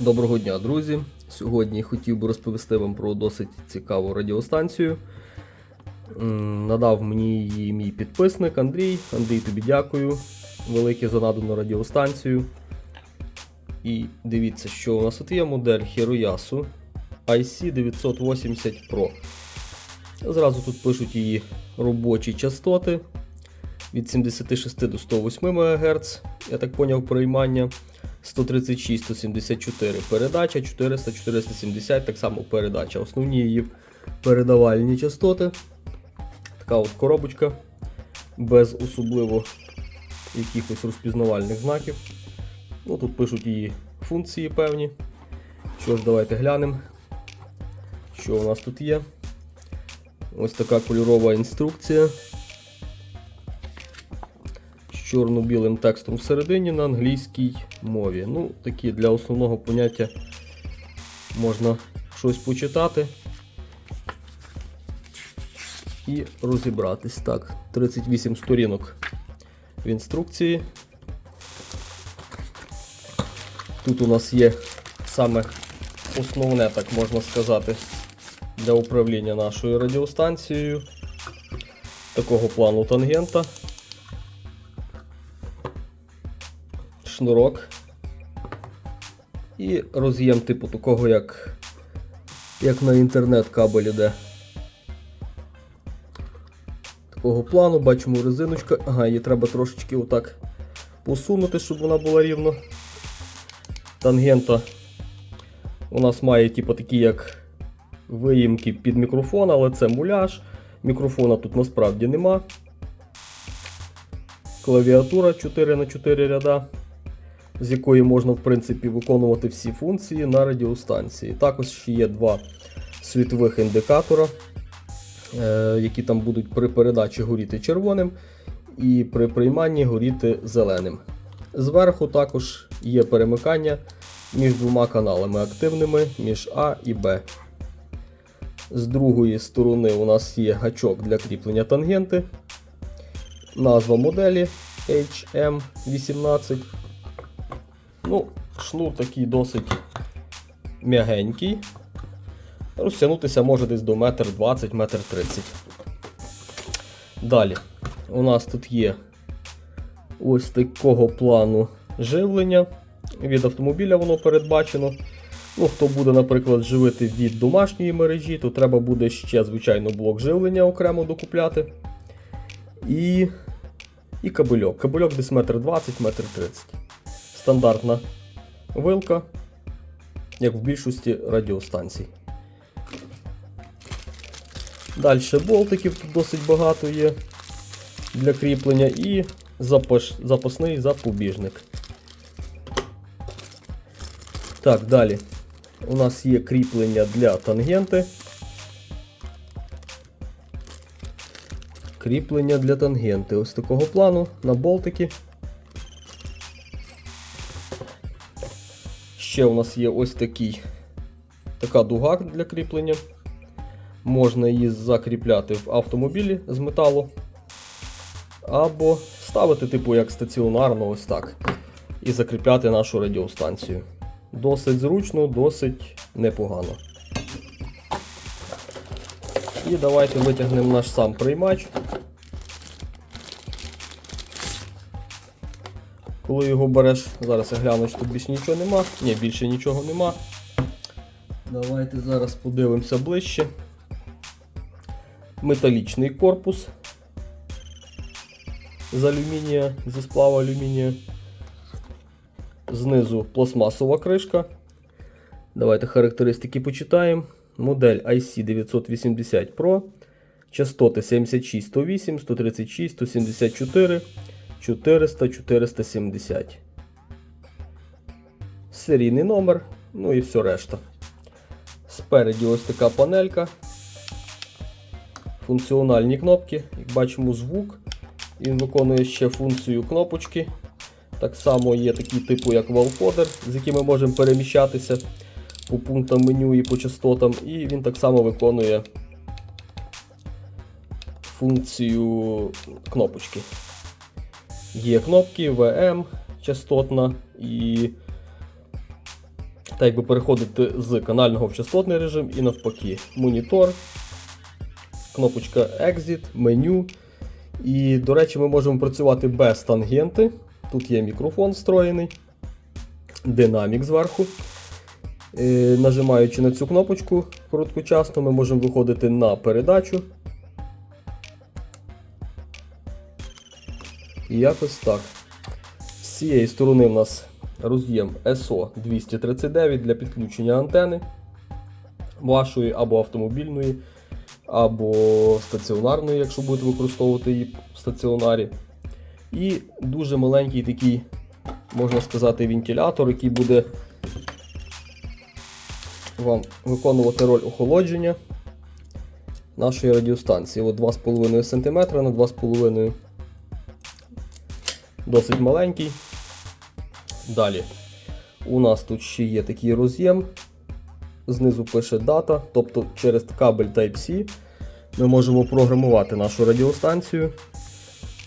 Доброго дня, друзі! Сьогодні хотів би розповісти вам про досить цікаву радіостанцію. Надав мені її мій підписник Андрій. Андрій, тобі дякую велике за надану радіостанцію. І дивіться, що у нас тут є модель Hiroyasu IC980 Pro. Зразу тут пишуть її робочі частоти від 76 до 108 МГц, я так поняв, приймання. 136, 174 передача, 400, 470, так само передача. Основні її передавальні частоти. Така от коробочка без особливо якихось розпізнавальних знаків. Ну, Тут пишуть її функції певні. Що ж, давайте глянемо, що у нас тут є. Ось така кольорова інструкція чорно-білим текстом всередині на англійській мові. Ну, такі для основного поняття можна щось почитати і розібратись. Так, 38 сторінок в інструкції. Тут у нас є саме основне, так можна сказати, для управління нашою радіостанцією. Такого плану тангента. Шнурок і роз'єм типу такого, як як на інтернет кабель іде. Такого плану, бачимо резиночка. Ага, її треба трошечки отак посунути, щоб вона була рівно. Тангента у нас має типу, такі як виїмки під мікрофон, але це муляж. Мікрофона тут насправді нема. Клавіатура 4 на 4 ряда з якої можна в принципі виконувати всі функції на радіостанції. Також ще є два світових індикатора, е, які там будуть при передачі горіти червоним і при прийманні горіти зеленим. Зверху також є перемикання між двома каналами активними між А і Б. З другої сторони у нас є гачок для кріплення тангенти. Назва моделі HM18. Ну, шнур такий досить м'ягенький. Розтягнутися може десь до 1,20 м, 1,30 м. Далі, у нас тут є ось такого плану живлення. Від автомобіля воно передбачено. Ну, Хто буде, наприклад, живити від домашньої мережі, то треба буде ще, звичайно, блок живлення окремо докупляти. І і кабельок. Кабельок десь 1,20 м, 1,30 м стандартна вилка, як в більшості радіостанцій. Далі болтиків тут досить багато є для кріплення і запас, запасний запобіжник. Так, далі у нас є кріплення для тангенти. Кріплення для тангенти. Ось такого плану на болтики. Ще у нас є ось такий, така дуга для кріплення. Можна її закріпляти в автомобілі з металу. Або ставити, типу, як стаціонарно, ось так. І закріпляти нашу радіостанцію. Досить зручно, досить непогано. І давайте витягнемо наш сам приймач. Коли його береш, зараз я гляну, що тут більше нічого нема. Ні, більше нічого нема. Давайте зараз подивимося ближче. Металічний корпус з алюмінія, зі сплава алюмінія. Знизу пластмасова кришка. Давайте характеристики почитаємо. Модель IC980 Pro. Частоти 76, 108, 136, 174. 400-470. Серійний номер, ну і все решта. Спереді ось така панелька. Функціональні кнопки, як бачимо, звук. Він виконує ще функцію кнопочки. Так само є такі типу, як валфодер, з якими можемо переміщатися по пунктам меню і по частотам. І він так само виконує функцію кнопочки. Є кнопки VM частотна і так якби переходити з канального в частотний режим і навпаки. Монітор, кнопочка Exit, меню. І, до речі, ми можемо працювати без тангенти. Тут є мікрофон встроєний, динамік зверху. Е, Нажимаючи на цю кнопочку короткочасно, ми можемо виходити на передачу. І якось так. З цієї сторони в нас роз'єм SO239 для підключення антени вашої або автомобільної, або стаціонарної, якщо будете використовувати її в стаціонарі. І дуже маленький такий, можна сказати, вентилятор, який буде вам виконувати роль охолодження нашої радіостанції. От 2,5 см на 2,5 досить маленький. Далі у нас тут ще є такий роз'єм. Знизу пише дата, тобто через кабель Type-C ми можемо програмувати нашу радіостанцію.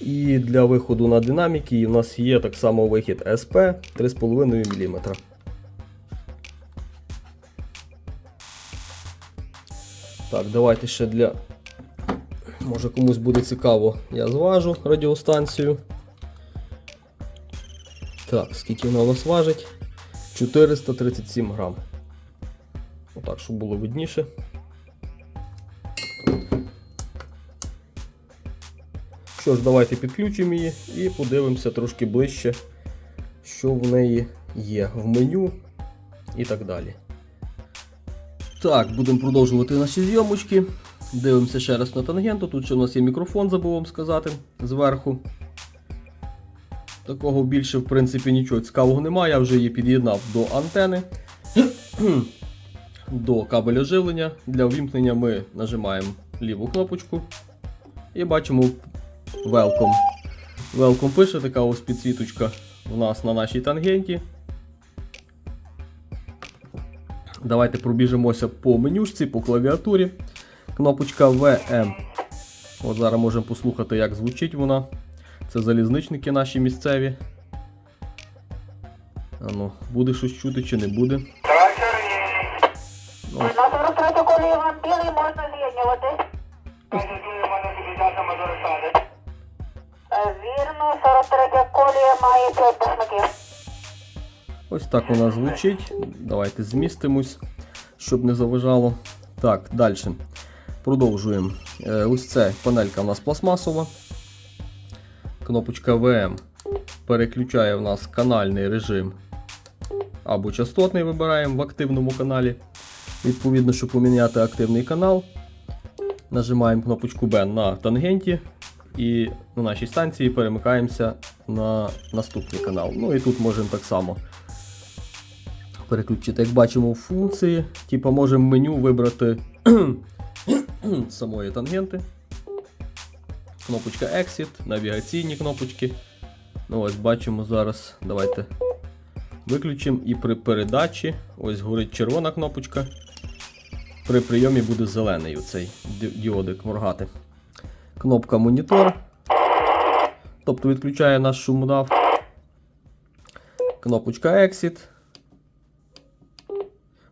І для виходу на динаміки у нас є так само вихід SP 3,5 мм. Так, давайте ще для. Може комусь буде цікаво, я зважу радіостанцію. Так, скільки нас важить? 437 грам. Отак, щоб було видніше. Що ж, давайте підключимо її і подивимося трошки ближче, що в неї є в меню і так далі. Так, будемо продовжувати наші зйомочки. Дивимося ще раз на тангенту. Тут ще у нас є мікрофон, забув вам сказати, зверху. Такого більше, в принципі, нічого цікавого немає. Я вже її під'єднав до антени, до кабеля живлення. Для увімкнення ми нажимаємо ліву кнопочку і бачимо Welcome. Welcome пише така ось підсвіточка у нас на нашій тангенті. Давайте пробіжимося по менюшці, по клавіатурі. Кнопочка VM. От зараз можемо послухати, як звучить вона. Це залізничники наші місцеві. Ану, буде щось чути чи не буде. Ну, На 43 колії вам білий можна з'єднувати. Вірно, 43 колія має 5 посмаків. Ось так вона звучить. Давайте змістимось, щоб не заважало. Так, далі. Продовжуємо. Е, Ось це панелька у нас пластмасова. Кнопочка VM переключає в нас канальний режим або частотний вибираємо в активному каналі. Відповідно, щоб поміняти активний канал, нажимаємо кнопочку B на тангенті і на нашій станції перемикаємося на наступний канал. Ну і тут можемо так само переключити. Як бачимо в функції, типу можемо меню вибрати самої тангенти. Кнопочка Exit, навігаційні кнопочки. Ну ось бачимо зараз. Давайте виключимо і при передачі ось горить червона кнопочка. При прийомі буде зелений оцей діодик моргати. Кнопка монітор. Тобто відключає наш шумодав. Кнопочка Exit.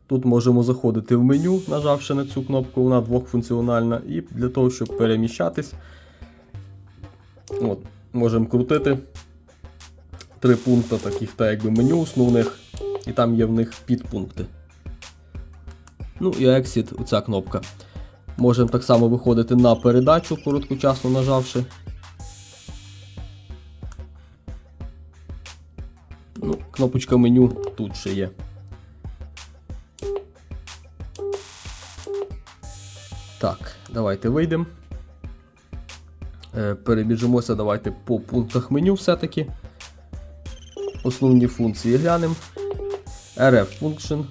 Тут можемо заходити в меню, нажавши на цю кнопку, вона двохфункціональна. І для того, щоб переміщатись, от, можемо крутити три пункти таких, так якби меню основних, і там є в них підпункти. Ну і Exit, оця кнопка. Можемо так само виходити на передачу, короткочасно нажавши. Ну, кнопочка меню тут ще є. Так, давайте вийдемо. Е, Перебіжимося, давайте по пунктах меню все-таки. Основні функції глянемо. RF Function.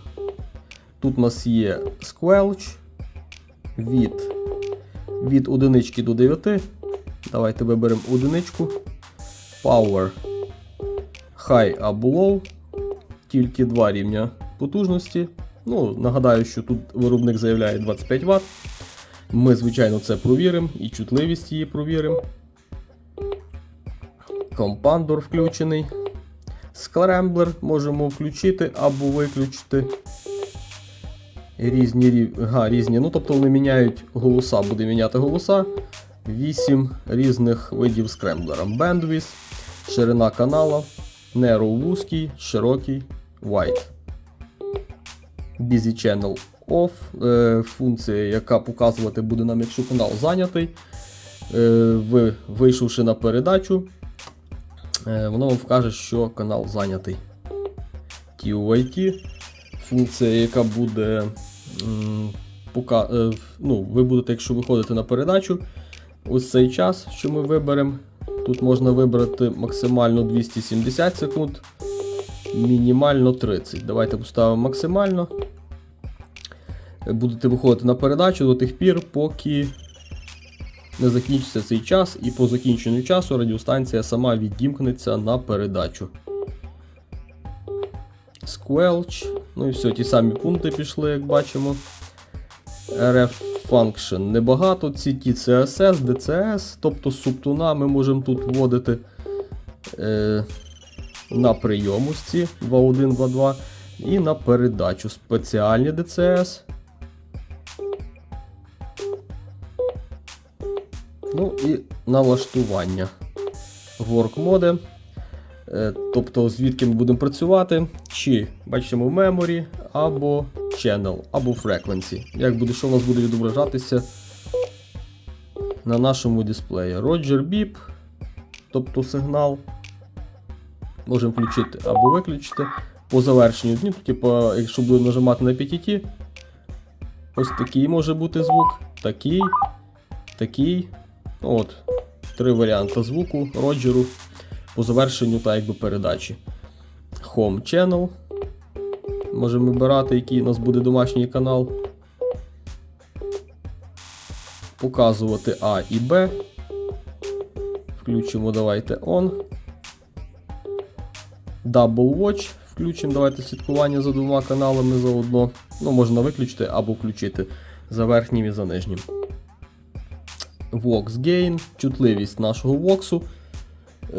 Тут у нас є Squelch від, від одинички до 9. Давайте виберемо одиничку. Power High або Low. Тільки два рівня потужності. Ну, нагадаю, що тут виробник заявляє 25 Вт. Ми, звичайно, це провіримо і чутливість її провіримо. Компандор включений. Скремблер можемо включити або виключити. Різні, ага, різні. Ну, тобто вони міняють голоса, буде міняти голоса. 8 різних видів скремблера. Bandwidth, ширина канала, Narrow вузький, широкий, Wide. Busy Channel Off, е, функція, яка показувати буде нам, якщо канал зайнятий. Е, ви, вийшовши на передачу, е, воно вам вкаже, що канал зайнятий. TUIT, функція, яка буде. пока, ну, ви будете, якщо виходите на передачу, ось цей час, що ми виберемо. Тут можна вибрати максимально 270 секунд, мінімально 30. Давайте поставимо максимально. Будете виходити на передачу до тих пір, поки не закінчиться цей час, і по закінченню часу радіостанція сама відімкнеться на передачу. Squelch. Ну і все, ті самі пункти пішли, як бачимо. RF Function небагато, CT CSS, DCS, тобто субтуна ми можемо тут вводити е, на прийом ось ці 2.1, 2.2 і на передачу спеціальні DCS. Ну і налаштування Work mode. Е, Тобто, звідки ми будемо працювати, чи бачимо memory, або channel, або frequency. Як буде, що у нас буде відображатися на нашому дисплеї. Roger Beep, тобто сигнал. Можемо включити або виключити. По завершенню днів, типу, якщо будемо нажимати на PTT, ось такий може бути звук, такий, такий. Ну, От, три варіанти звуку, роджеру по завершенню та якби передачі. Home Channel. Можемо вибирати, який у нас буде домашній канал. Показувати А і Б. Включимо давайте On. Double Watch. Включимо давайте слідкування за двома каналами заодно. Ну, можна виключити або включити за верхнім і за нижнім. Vox Gain, чутливість нашого воксу.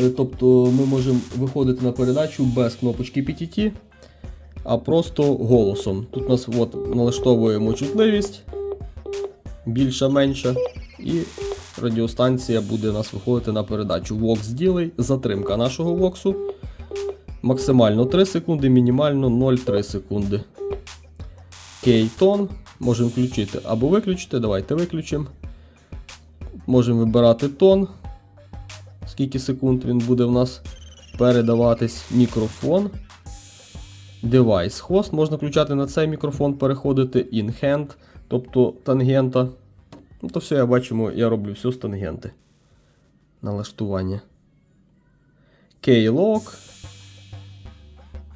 Е, Тобто ми можемо виходити на передачу без кнопочки PTT, а просто голосом. Тут у нас от, налаштовуємо чутливість, більша менша, і радіостанція буде нас виходити на передачу. Vox ділей, затримка нашого воксу. Максимально 3 секунди, мінімально 0,3 секунди. Кейтон можемо включити або виключити. Давайте виключимо. Можемо вибирати тон. Скільки секунд він буде в нас передаватись. Мікрофон. Девайс. Хост. Можна включати на цей мікрофон, переходити in hand, тобто тангента. Ну, то все, я бачимо, я роблю все з тангенти. Налаштування. Keylog.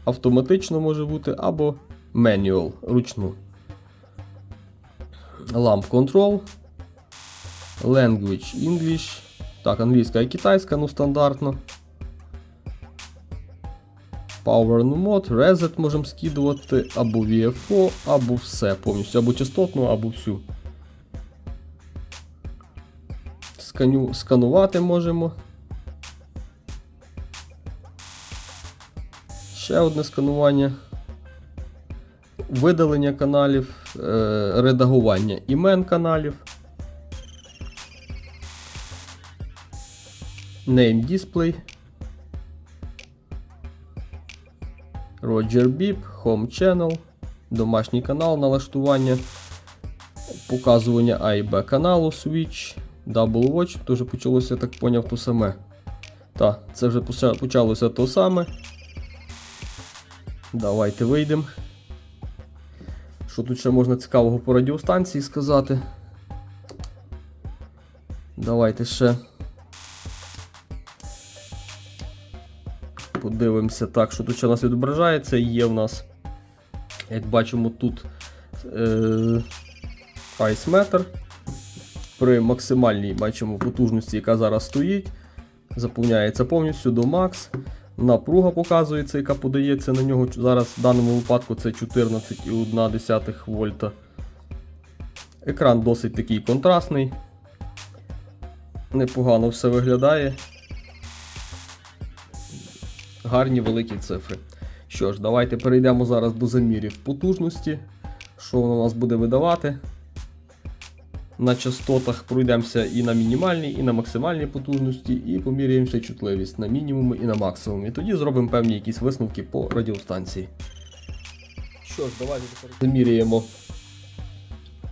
Автоматично може бути або manual ручну. Lamp Control. Language English. Так, англійська і китайська, ну стандартно. Power no Mode, Reset можемо скидувати або VFO, або все повністю, або частотну, або всю. Сканю, сканувати можемо. Ще одне сканування. Видалення каналів, е, редагування імен каналів. Name Display. Roger Beep, Home Channel, домашній канал налаштування, показування Б каналу, Switch, Double Watch, теж почалося, я так поняв, то саме. Так, це вже почалося то саме. Давайте вийдемо. Що тут ще можна цікавого по радіостанції сказати? Давайте ще. Подивимося так, що тут ще у нас відображається. Є в нас, як бачимо, тут е, Meter. При максимальній бачимо потужності, яка зараз стоїть. Заповняється повністю до макс. Напруга показується, яка подається на нього. Зараз в даному випадку це 14,1 вольта. Екран досить такий контрастний. Непогано все виглядає. Гарні великі цифри. Що ж, давайте перейдемо зараз до замірів потужності. Що воно у нас буде видавати? На частотах пройдемося і на мінімальній, і на максимальній потужності, і поміряємо чутливість на мінімумі і на максимумі. Тоді зробимо певні якісь висновки по радіостанції. Що ж, давайте тепер заміряємо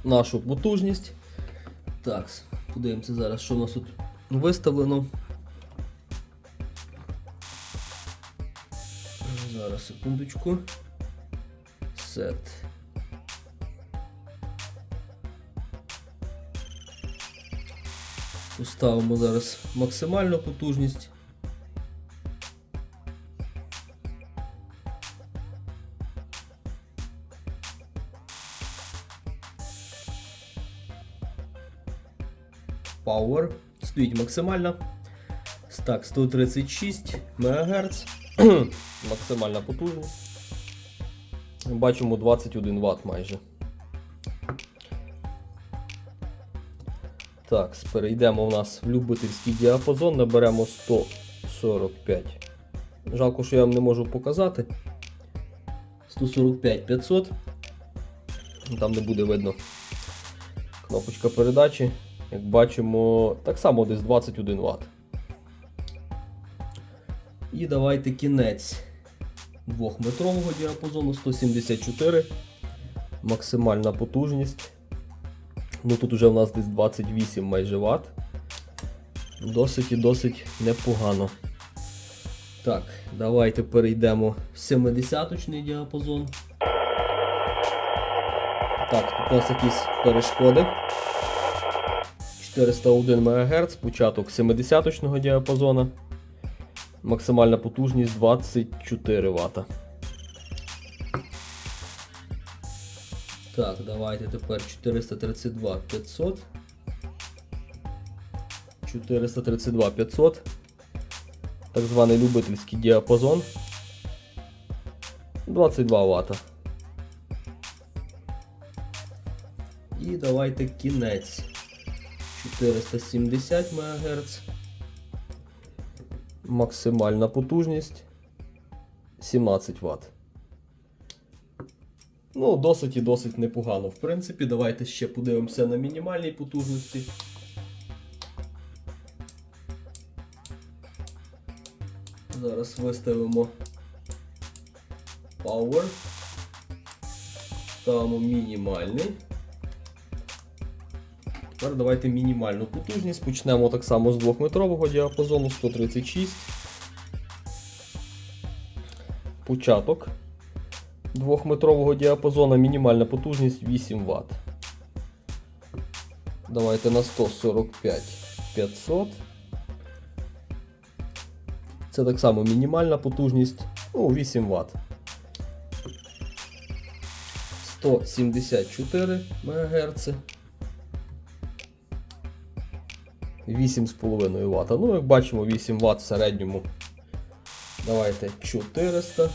нашу потужність. Так, подивимося зараз, що у нас тут виставлено. Зараз секундочку. Сет. Поставимо зараз максимальну потужність. Power. Стоїть максимальна. Так, 136 МГц. Максимальна потужність. Бачимо 21 Вт майже. Так, перейдемо у нас в любительський діапазон, наберемо 145. Жалко, що я вам не можу показати. 145 500. Там не буде видно кнопочка передачі. Як бачимо, так само десь 21 Вт. І давайте кінець двохметрового діапазону 174. Максимальна потужність. Ну тут уже в нас десь 28 майже Вт. Досить і досить непогано. Так, давайте перейдемо в 70-очний діапазон. Так, тут у нас якісь перешкоди. 401 МГц, початок 70-очного діапазону. Максимальна потужність 24 Вт. Так, давайте тепер 432 500. 432 500. Так званий любительський діапазон. 22 Вт. І давайте кінець. 470 МГц. Максимальна потужність 17 Вт. Ну, досить і досить непогано. В принципі, давайте ще подивимося на мінімальній потужності. Зараз виставимо Power. Ставимо мінімальний. Тепер давайте мінімальну потужність. Почнемо так само з 2-метрового діапазону 136. Початок 2-метрового діапазону мінімальна потужність 8 Вт. Давайте на 145 500. Це так само мінімальна потужність ну, 8 Вт. 174 МГц. 8,5 Вт. Ну, як бачимо, 8 Вт в середньому. Давайте 400.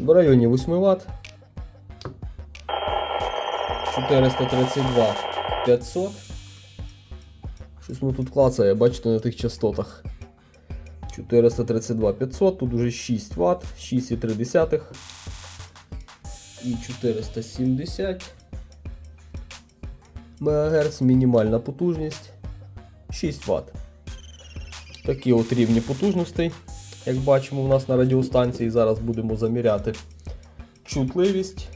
В районі 8 Вт. 432 500. Щось воно тут клацає, бачите, на тих частотах. 432 500, тут уже 6 Вт, 6,3 і 470 МГц, мінімальна потужність 6 Вт. Такі от рівні потужностей, як бачимо, у нас на радіостанції. Зараз будемо заміряти чутливість.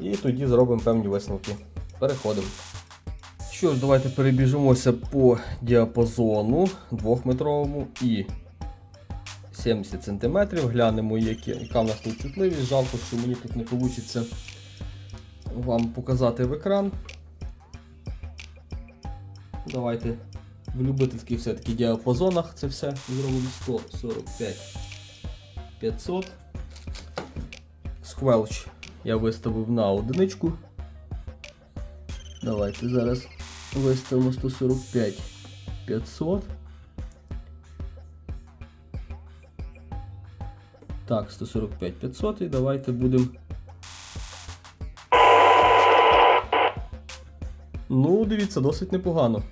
І тоді зробимо певні висновки. Переходимо. Що ж, давайте перебіжимося по діапазону 2-метровому і 70 см. Глянемо, яка в нас тут чутливість. Жалко, що мені тут не вийде вам показати в екран. Давайте в любительських все-таки діапазонах це все зробимо 145 500. Squelch я виставив на одиничку. Давайте зараз виставимо 145 500. Так, 145 500 і давайте будемо. Ну, дивіться, досить непогано.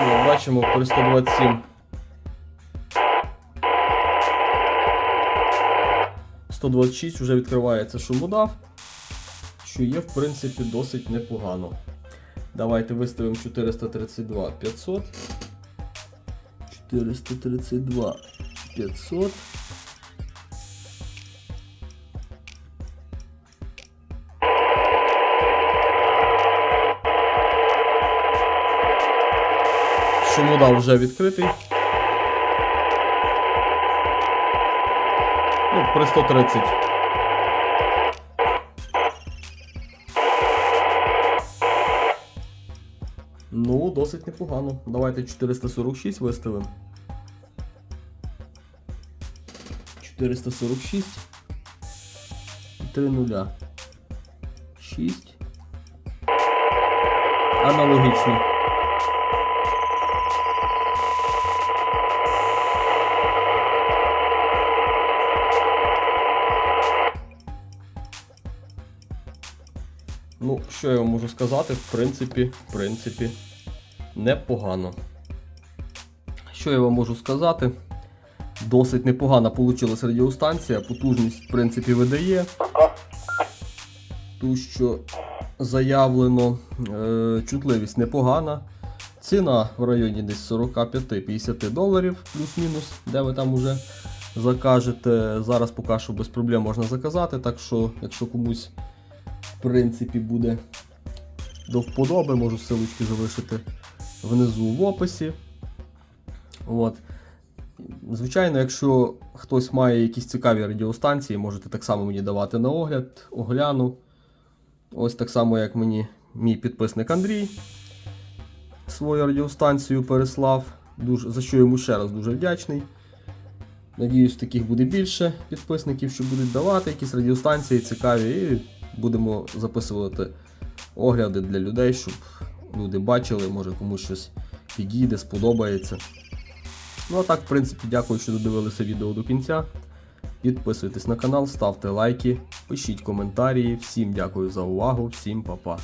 О, бачимо при 127. 126 вже відкривається шумодав, що є, в принципі, досить непогано. Давайте виставимо 432 500. 432 500. Шумодав вже відкритий. Ну, при 130. Ну, досить непогано. Давайте 446 виставимо. 446. 3 нуля. 6. Аналогічно. Ну, що я можу сказати, в принципі, в принципі, непогано. Що я вам можу сказати? Досить непогана вийшла радіостанція, потужність, в принципі, видає. Ту, що заявлено, е, чутливість непогана. Ціна в районі десь 45-50 доларів, плюс-мінус, де ви там уже закажете. Зараз поки що без проблем можна заказати, так що, якщо комусь в принципі, буде до вподоби, можу силочки залишити внизу в описі. От. Звичайно, якщо хтось має якісь цікаві радіостанції, можете так само мені давати на огляд, огляну. Ось так само, як мені мій підписник Андрій свою радіостанцію переслав, дуже, за що йому ще раз дуже вдячний. Надіюсь, таких буде більше підписників, що будуть давати якісь радіостанції цікаві, і будемо записувати огляди для людей, щоб люди бачили, може комусь щось підійде, сподобається. Ну а так, в принципі, дякую, що додивилися відео до кінця. Підписуйтесь на канал, ставте лайки, пишіть коментарі. Всім дякую за увагу, всім па-па.